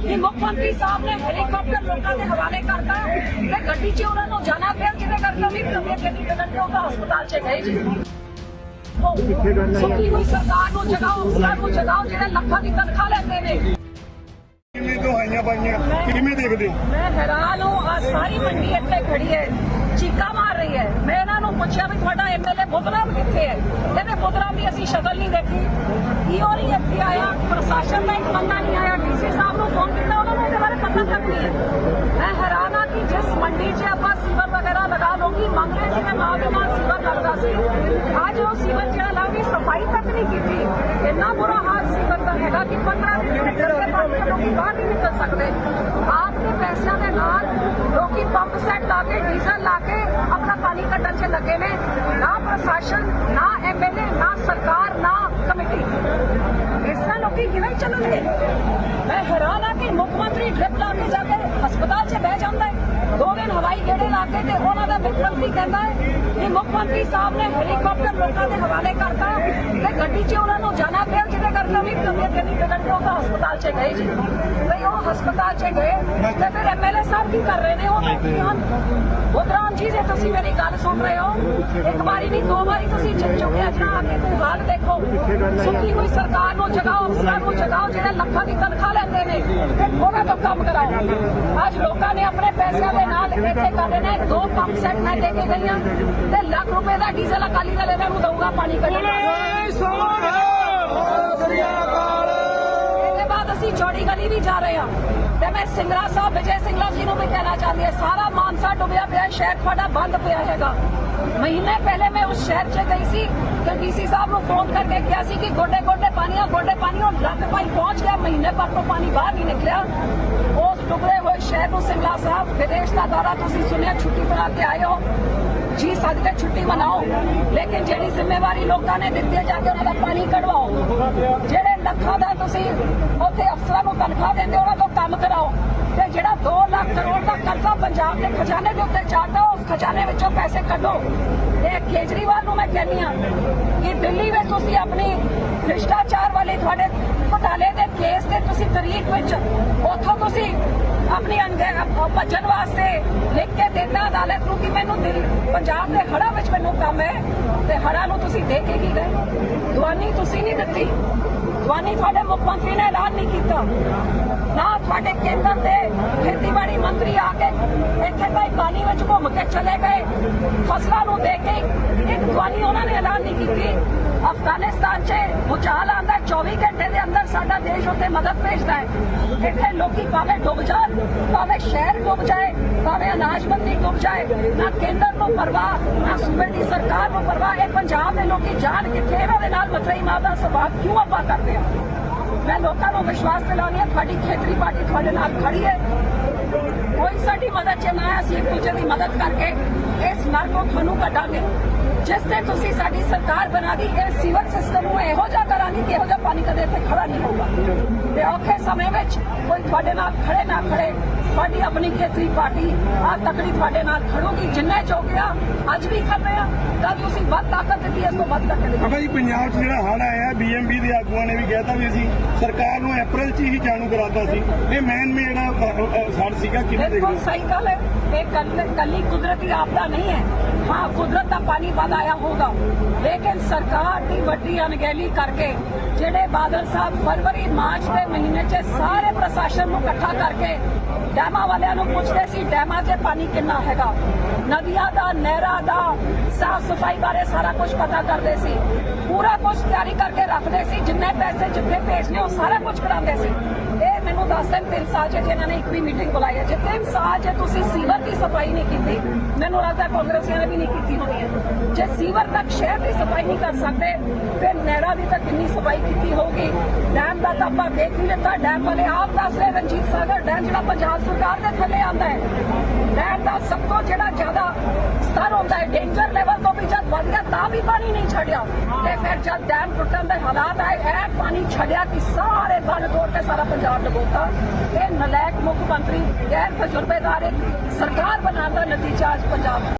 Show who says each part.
Speaker 1: ਕਿ ਮੁੱਖ ਮੰਤਰੀ ਸਾਹਿਬ ਨੇ ਹੈਲੀਕਾਪਟਰ ਲੋਕਾਂ ਦੇ ਹਵਾਲੇ ਕਰਤਾ ਤੇ ਗੱਡੀ 'ਚ ਉਹਨਾਂ ਨੂੰ ਜਾਣਾ ਪਿਆ ਜਿਹਦੇ ਕਰਕੇ ਵੀ ਤਬੀਅਤ ਇੰਨੀ ਵਿਗੜ ਗਈ ਉਹ ਤਾਂ ਹਸਪਤਾਲ 'ਚ ਗਏ ਜੀ। ਸੁੱਕੀ ਹੋਈ ਸਰਕਾਰ ਨੂੰ ਜਗਾਓ ਅਫਸਰਾਂ ਨੂੰ ਜਗਾਓ ਜਿਹੜੇ ਲੱਖਾਂ ਦੀ ਤਨਖਾਹ ਲੈਂਦੇ ਨੇ।
Speaker 2: ਕਿੰਨੀ ਦਵਾਈਆਂ ਪਾਈਆਂ? ਕਿਵੇਂ ਦੇਖਦੇ?
Speaker 1: ਮੈਂ ਹੈਰਾਨ ਹਾਂ ਆ ਸਾਰੀ ਮੰਡੀ ਇੱਥੇ ਖੜੀ ਹੈ। ਚੀਕਾ ਮਾਰ ਰਹੀ ਹੈ। ਮੈਂ ਇਹਨਾਂ ਨੂੰ ਪੁੱਛਿਆ ਵੀ ਤੁਹਾਡਾ ਐਮਐਲਏ ਬੁੱਧਰਾਮ ਕਿੱਥੇ ਹੈ? ਕਹਿੰਦੇ ਬੁੱਧਰਾਮ ਦੀ ਅਸੀਂ ਸ਼ਕਲ ਨਹੀਂ ਦੇਖੀ। ਕੀ ਹੋ ਰਹੀ ਇੱਥੇ ਆਇਆ ਪ੍ਰਸ਼ਾਸਨ ਦਾ ਇੱਕ ਬੰਦਾ ਨਹੀਂ ਆਇਆ ਡੀਸੀ ਸਾਹਿਬ ਨੂੰ ਫੋਨ ਕੀਤਾ ਉਹਨਾਂ ਨੂੰ ਇਹਦੇ ਬਾਰੇ ਪਤਾ ਤੱਕ ਨਹੀਂ ਹੈ ਮੈਂ ਹੈਰਾਨ ਹਾਂ ਕਿ ਜਿਸ ਮੰਡੀ 'ਚ ਆਪਾਂ ਸੀਵਰ ਵਗੈਰਾ ਲਗਾ ਲੋਕੀ ਮੰਗ ਰਹੇ ਸੀ ਮੈਂ ਮਾਂ ਦੇ ਨਾਲ ਸੀਵਰ ਲੱਗਦਾ ਸੀ। ਅੱਜ ਉਹ ਸੀਵਰ ਜਿਹੜਾ ਲਾ ਸਫ਼ਾਈ ਤੱਕ ਨਹੀਂ ਕੀਤੀ। ਇੰਨਾ ਬੁਰਾ ਹਾਲ ਸੀਵਰ ਦਾ ਹੈਗਾ ਕਿ 15 ਦਿਨ ਦੇ ਕਰਕੇ ਪਾਣੀ ਲੋਕੀ ਬਾਹਰ ਨਹੀਂ ਨਿਕਲ ਸਕਦੇ। ਆਪ ਦੇ ਪੈਸਿਆਂ ਦੇ ਨਾਲ ਲੋਕੀ ਪੰਪ ਸੈੱਟ ਲਾ ਕੇ, ਡੀਜ਼ਲ ਲਾ ਕੇ ਆਪਣਾ ਪਾਣੀ ਕੱਢਣ 'ਚ ਲੱਗੇ ਨੇ। ਨਾ ਪ੍ਰਸ਼ਾਸਨ, ਨਾ ਐਮਐਲਏ ਨਾ ਸਰਕਾਰ, ਨਾ ਕਮੇਟੀ। ਇਸ ਤਰ੍ਹਾਂ ਲੋਕੀ ਕਿਵੇਂ ਚੱਲਣਗੇ ਮੈਂ ਹੈਰਾਨ ਆ ਕਿ ਮੁੱਖ ਮੰਤਰੀ ਡ੍ਰਿਪ ਲਾ ਕੇ ਜਾ ਕੇ ਹਸਪਤਾਲ 'ਚ ਬਹਿ ਜਾਂਦਾ ਹੈ ਹਵਾਈ ਗੇੜੇ ਲਾ ਕੇ ਤੇ ਉਹਨਾਂ ਦਾ ਮੁੱਖ ਮੰਤਰੀ ਕਹਿੰਦਾ ਹੈ ਕਿ ਮੁੱਖ ਮੰਤਰੀ ਸਾਹਿਬ ਨੇ ਹੈਲੀਕਾਪਟਰ ਲੋਕਾਂ ਦੇ ਹਵਾਲੇ ਕਰਤਾ ਤੇ ਗੱਡੀ 'ਚ ਉਹਨਾਂ ਨੂੰ ਜਾਣਾ ਪਿਆ, ਜਿਹਦੇ ਕਰਕੇ ਵੀ ਤਬੀਅਤ ਇੰਨੀ ਵਿਗੜ ਗਈ, ਉਹ ਤਾਂ ਹਸਪਤਾਲ 'ਚ ਗਏ ਜੀ। ਬਈ ਉਹ ਹਸਪਤਾਲ 'ਚ ਗਏ ਤੇ ਫਿਰ ਐਮਐਲਏ ਸਾਹਿਬ ਕੀ ਕਰ ਰਹੇ ਨੇ? ਉਹ ਬੈਠੇ ਹਨ। ਬੁੱਧਰਾਮ ਜੀ, ਜੇ ਤੁਸੀਂ ਮੇਰੀ ਗੱਲ ਸੁਣ ਰਹੇ ਹੋ, ਇੱਕ ਵਾਰੀ ਨਹੀਂ, ਦੋ ਵਾਰੀ ਤੁਸੀਂ ਜਿੱਤ ਚੁੱਕੇ ਅੱਜ ਨਾ ਆ ਕੇ ਤੁਸੀਂ ਹਾਲ ਦੇਖੋ, ਸੁੱਕੀ ਹੋਈ ਸਰਕਾਰ ਨੂੰ ਜਗਾਓ, ਅਫਸਰਾਂ ਨੂੰ ਜਗਾਓ, ਜਿਹੜੇ ਲੱਖਾਂ ਦੀ ਤਨਖਾਹ ਲੈਂਦੇ ਨੇ ਤੇ ਉਹਨਾਂ ਤੋਂ ਕੰਮ ਕਰਾਓ। ਅੱਜ ਲੋਕਾਂ ਨੇ ਆਪਣੇ ਪੈਸਿਆਂ ਨਾਲ ਇੱਥੇ ਕਰਦੇ ਨੇ ਦੋ ਪੰਪ ਸੈੱਟ ਮੈਂ ਦੇ ਕੇ ਗਈਆਂ ਤੇ ਲੱਖ ਰੁਪਏ ਦਾ ਡੀਜ਼ਲ ਅਕਾਲੀ ਦਲ ਇਹਨਾਂ ਨੂੰ ਦਊਗਾ ਪਾਣੀ ਕੱਢਣ ਇਹਦੇ ਬਾਅਦ ਅਸੀਂ ਚੌੜੀ ਗਲੀ ਵੀ ਜਾ ਰਹੇ ਹਾਂ ਤੇ ਮੈਂ ਸਿੰਗਰਾ ਸਾਹਿਬ ਵਿਜੇ ਸਿੰਗਲਾ ਜੀ ਨੂੰ ਵੀ ਕਹਿਣਾ ਚਾਹੁੰਦੀ ਹਾਂ ਸਾਰਾ ਮਾਨਸਾ ਡੁੱਬਿਆ ਪਿਆ ਸ਼ਹਿਰ ਤੁਹਾਡਾ ਬੰਦ ਪਿਆ ਹੈਗਾ। ਮਹੀਨੇ ਪਹਿਲੇ ਮੈਂ ਉਸ ਸ਼ਹਿਰ 'ਚ ਗਈ ਸੀ ਤੇ ਡੀਸੀ ਸਾਹਿਬ ਨੂੰ ਫੋਨ ਕਰਕੇ ਕਿਹਾ ਸੀ ਕਿ ਗੋਡੇ ਗੋਡੇ ਪਾਣੀ ਆ ਗੋਡੇ ਪਾਣੀ ਉਹ ਲੱਖ ਪਾਈ ਪਹੁੰਚ ਗਿਆ ਮਹੀਨੇ ਪਰ ਤੋਂ ਪਾਣੀ ਬਾਹਰ ਨਹੀਂ ਨਿਕਲਿਆ। ਸ਼ਹਿਰ ਨੂੰ ਸਿੰਗਲਾ ਸਾਹਿਬ, ਵਿਦੇਸ਼ ਦਾ ਦੌਰਾ ਤੁਸੀਂ ਸੁਣਿਆ, ਛੁੱਟੀ ਬਣਾ ਕੇ ਆਏ ਹੋ। ਜੀ ਸਦਕੇ ਛੁੱਟੀ ਮਨਾਓ, ਲੇਕਿਨ ਜਿਹੜੀ ਜ਼ਿੰਮੇਵਾਰੀ ਲੋਕਾਂ ਨੇ ਦਿੱਤੀ ਹੈ, ਜਾ ਕੇ ਉਹਨਾਂ ਦਾ ਪਾਣੀ ਕਢਵਾਓ। ਜਿਹੜੇ ਲੱਖਾਂ ਦਾ ਤੁਸੀਂ ਉੱਥੇ ਅਫਸਰਾਂ ਨੂੰ ਤਨਖਾਹ ਦਿੰਦੇ ਉਹਨਾਂ ਤੋਂ ਕੰਮ ਕਰਾਓ। ਤੇ ਜਿਹੜਾ 2 ਲੱਖ ਕਰੋੜ ਦਾ ਕਰਜ਼ਾ ਪੰਜਾਬ ਦੇ ਖਜ਼ਾਨੇ ਦੇ ਉੱਤੇ ਚਾੜਦਾ, ਉਸ ਖਜ਼ਾਨੇ ਵਿੱਚੋਂ ਪੈਸੇ ਕੱਢੋ। ਤੇ ਕੇਜਰੀਵਾਲ ਨੂੰ ਮੈਂ ਕਹਿੰਦੀ ਹਾਂ ਕਿ ਦਿੱਲੀ ਵਿੱਚ ਤੁਸੀਂ ਆਪਣੀ ਭ੍ਰਿਸ਼ਟਾਚਾਰ ਵਾਲੇ ਤੁਹਾਡੇ ਘੁਟਾਲੇ ਦੇ ਕੇਸ ਤੇ ਤੁਸੀਂ ਤਰੀਕ ਵਿੱਚ ਉੱਥੋਂ ਤੁਸੀਂ ਆਪਣੀ ਭੱਜਣ ਵਾਸਤੇ ਲਿਖ ਕੇ ਦਿੱਤਾ ਅਦਾਲਤ ਨੂੰ ਕਿ ਮੈਨੂੰ ਦਿਲ, ਪੰਜਾਬ ਦੇ ਹੜ੍ਹਾਂ ਵਿੱਚ ਮੈਨੂੰ ਕੰਮ ਹੈ ਤੇ ਹੜ੍ਹਾਂ ਨੂੰ ਤੁਸੀਂ ਦੇ ਕੇ ਕੀ ਗਏ? ਦਵਾਨੀ ਤੁਸੀਂ ਨਹੀਂ ਦਿੱਤੀ। ਦਵਾਨੀ ਤੁਹਾਡੇ ਮੁੱਖ ਮੰਤਰੀ ਨੇ ਐਲਾਨ ਨਹੀਂ ਕੀਤਾ। ਨਾ ਤੁਹਾਡੇ ਕੇਂਦਰ ਦੇ ਖੇਤੀਬਾੜੀ ਮੰਤਰੀ ਆ ਭਾਈ ਪਾਣੀ ਵਿੱਚ ਘੁੰਮ ਕੇ ਚਲੇ ਗਏ। ਫਸਲਾਂ ਨੂੰ ਦੇ ਕੇ ਇੱਕ ਦਵਾਨੀ ਉਹਨਾਂ ਨੇ ਐਲਾਨ ਨਹੀਂ ਕੀਤੀ। ਅਫਗਾਨਿਸਤਾਨ 'ਚ ਭੂਚਾਲ ਆਂਦਾ 24 ਘੰਟੇ ਦੇ ਅੰਦਰ ਸਾਡਾ ਦੇਸ਼ ਉੱਤੇ ਮਦਦ ਭੇਜਦਾ ਹੈ। ਇੱਥੇ ਲੋਕੀ ਭਾਵੇਂ ਡੁੱਬ ਜਾਣ, ਭਾਵੇਂ ਸ਼ਹਿਰ ਡੁੱਬ ਜਾਏ, ਭਾਵੇਂ ਅਨਾਜ ਮੰਡੀ ਡੁੱਬ ਜਾਏ, ਨਾ ਕੇਂਦਰ ਨੂੰ ਪਰਵਾਹ, ਨਾ ਸੂਬੇ ਦੀ ਸਰਕਾਰ ਨੂੰ ਪਰਵਾਹ। ਇਹ ਪੰਜਾਬ ਦੇ ਲੋਕੀ ਜਾਣ ਕਿੱਥੇ ਇਹਨਾਂ ਦੇ ਨਾਲ ਮਤਰਈ ਮਾਦਾ ਸਵਾਲ ਕਿਉਂ ਆਪਾਂ ਕਰਦੇ ਆ ਮੈਂ ਲੋਕਾਂ ਨੂੰ ਵਿਸ਼ਵਾਸ ਦਿਲਾਉਂਦੀ ਹਾਂ, ਤੁਹਾਡੀ ਖੇਤਰੀ ਪਾਰਟੀ ਤੁਹਾਡੇ ਨਾਲ ਖੜੀ ਹੈ। ਕੋਈ ਸਾਡੀ ਮਦਦ ਚ ਨਾ ਆਇਆ, ਅਸੀਂ ਇੱਕ ਦੂਜੇ ਦੀ ਮਦਦ ਕਰਕੇ ਇਸ ਨਰ ਨੂੰ ਤੁਹਾਨੂੰ ਕੱਢਾਂਗੇ। ਜਿਸ ਤੇ ਤੁਸੀਂ ਸਾਡੀ ਸਰਕਾਰ ਬਣਾ ਦੀ ਇਹ ਸੀਵਰ ਸਿਸਟਮ ਨੂੰ ਇਹੋ ਜਿਹਾ ਕਰਾਂਗੇ ਕਿ ਇਹੋ ਜਿਹਾ ਪਾਣੀ ਕਦੇ ਇੱਥੇ ਖੜਾ ਨਹੀਂ ਹੋਊਗਾ। ਤੇ ਔਖੇ ਸਮੇਂ ਵਿੱਚ ਕੋਈ ਤੁਹਾਡੇ ਨਾਲ ਖੜੇ ਨਾ ਖੜੇ ਤੁਹਾਡੀ ਆਪਣੀ ਖੇਤਰੀ ਪਾਰਟੀ ਆ ਤਕੜੀ ਤੁਹਾਡੇ ਨਾਲ ਖੜੂਗੀ ਜਿੰਨੇ ਚੋਕਿਆ ਅੱਜ ਵੀ ਕਰ ਰਹੇ ਆ ਤਾਂ ਤੁਸੀਂ ਵੱਧ ਤਾਕਤ ਦਿੱਤੀ ਇਸ ਤੋਂ ਵੱਧ ਕਰਕੇ ਦਿਖਾਓ।
Speaker 2: ਬਾਬਾ ਜੀ ਪੰਜਾਬ 'ਚ ਜਿਹੜਾ ਹੜ੍ਹ ਆਇਆ ਬੀਐਮਬੀ ਦੇ ਆਗੂਆਂ ਨੇ ਵੀ ਕਹਿਤਾ ਵੀ ਅਸੀਂ ਸਰਕਾਰ ਨੂੰ ਅਪ੍ਰੈਲ 'ਚ ਹੀ ਜਾਣੂ ਕਰਾਤਾ ਸੀ। ਇਹ ਮੈਨ ਮੇਡ ਸੜ ਸੀਗਾ ਕਿਵੇਂ ਦੇਖਦੇ
Speaker 1: ਸਹੀ ਗੱਲ ਹੈ। ਇਹ ਕੱਲ- ਕੱਲੀ ਕੁਦਰਤੀ ਆਪਦਾ ਨਹੀਂ ਹੈ। ਹਾਂ ਕੁਦਰਤ ਦਾ ਪਾਣੀ ਵੱਧ ਆਇਆ ਹੋਗਾ ਲੇਕਿਨ ਸਰਕਾਰ ਦੀ ਵੱਡੀ ਅਣਗਹਿਲੀ ਕਰਕੇ, ਜਿਹੜੇ ਬਾਦਲ ਸਾਹਿਬ ਫਰਵਰੀ, ਮਾਰਚ ਦੇ ਮਹੀਨੇ 'ਚ ਸਾਰੇ ਪ੍ਰਸ਼ਾਸਨ ਨੂੰ ਇਕੱਠਾ ਕਰਕੇ ਡੈਮਾਂ ਵਾਲਿਆਂ ਨੂੰ ਪੁੱਛਦੇ ਸੀ, ਡੈਮਾਂ 'ਚ ਪਾਣੀ ਕਿੰਨਾ ਹੈਗਾ? ਨਦੀਆਂ ਦਾ, ਨਹਿਰਾਂ ਦਾ, ਸਾਫ਼ ਸਫ਼ਾਈ ਬਾਰੇ ਸਾਰਾ ਕੁਝ ਪਤਾ ਕਰਦੇ ਸੀ। ਪੂਰਾ ਕੁਝ ਤਿਆਰੀ ਕਰਕੇ ਰੱਖਦੇ ਸੀ, ਜਿੰਨੇ ਪੈਸੇ ਜਿੱਥੇ ਭੇਜਨੇ ਉਹ ਸਾਰਾ ਕੁਝ ਕਰਾਉਂਦੇ ਸੀ। ਮੈਨੂੰ ਦੱਸਦੇ ਨੇ ਤਿੰਨ ਸਾਲ 'ਚ ਜਿਨ੍ਹਾਂ ਨੇ ਇੱਕ ਵੀ ਮੀਟਿੰਗ ਬੁਲਾਈ ਹੈ। ਜੇ ਤਿੰਨ ਸਾਲ 'ਚ ਤੁਸੀਂ ਸੀਵਰ ਦੀ ਸਫ਼ਾਈ ਨਹੀਂ ਕੀਤੀ, ਮੈਨੂੰ ਲੱਗਦਾ ਕਾਂਗਰਸੀਆਂ ਨੇ ਵੀ ਨਹੀਂ ਕੀਤੀ ਹੋਣੀ ਹੈ। ਜੇ ਸੀਵਰ ਤੱਕ ਸ਼ਹਿਰ ਦੀ ਸਫ਼ਾਈ ਨਹੀਂ ਕਰ ਸਕਦੇ, ਫਿਰ ਨਹਿਰਾਂ ਦੀ ਤਾਂ ਕਿੰਨੀ ਸਫ਼ਾਈ ਕੀਤੀ ਹੋਊਗੀ? ਡੈਮ ਦਾ ਤਾਂ ਆਪਾਂ ਦੇਖ ਹੀ ਲਿੱਤਾ ਡੈਮ ਵਾਲੇ ਆਪ ਦੱਸ ਰਹੇ, ਰਣਜੀਤ ਸਾਗਰ ਡੈਮ ਜਿਹੜਾ ਪੰਜਾਬ ਸਰਕਾਰ ਦੇ ਥੱਲੇ ਆਉਂਦਾ ਹੈ। ਡੈਮ ਦਾ ਸਭ ਤੋਂ ਜਿਹੜਾ ਜ਼ਿਆਦਾ ਸਤਰ ਹੁੰਦਾ ਹੈ ਡੇਂਜਰ ਲੈਵਲ ਤੋਂ ਵੀ ਜਦ ਵੱਧ ਗਿਆ, ਤਾਂ ਵੀ ਪਾਣੀ ਨਹੀਂ ਛੱਡਿਆ। ਤੇ ਫਿਰ ਜਦ ਡੈਮ ਟੁੱਟਣ ਦੇ ਹਾਲਾਤ ਆਏ, ਇਹ ਪਾਣੀ ਛੱਡਿਆ ਕਿ ਸਾਰੇ ਬੰਨ ਤੋੜ ਕੇ ਸਾਰਾ ਪੰਜਾਬ ਡੁਬੋਤਾ। ਇਹ ਨਲਾਇਕ ਮੁੱਖ ਮੰਤਰੀ, ਗੈਰ ਤਜਰਬੇਦਾਰ ਇੱਕ ਸਰਕਾਰ ਬਣਾਉਣ ਦਾ ਨਤੀਜਾ ਅੱਜ ਪੰਜਾਬ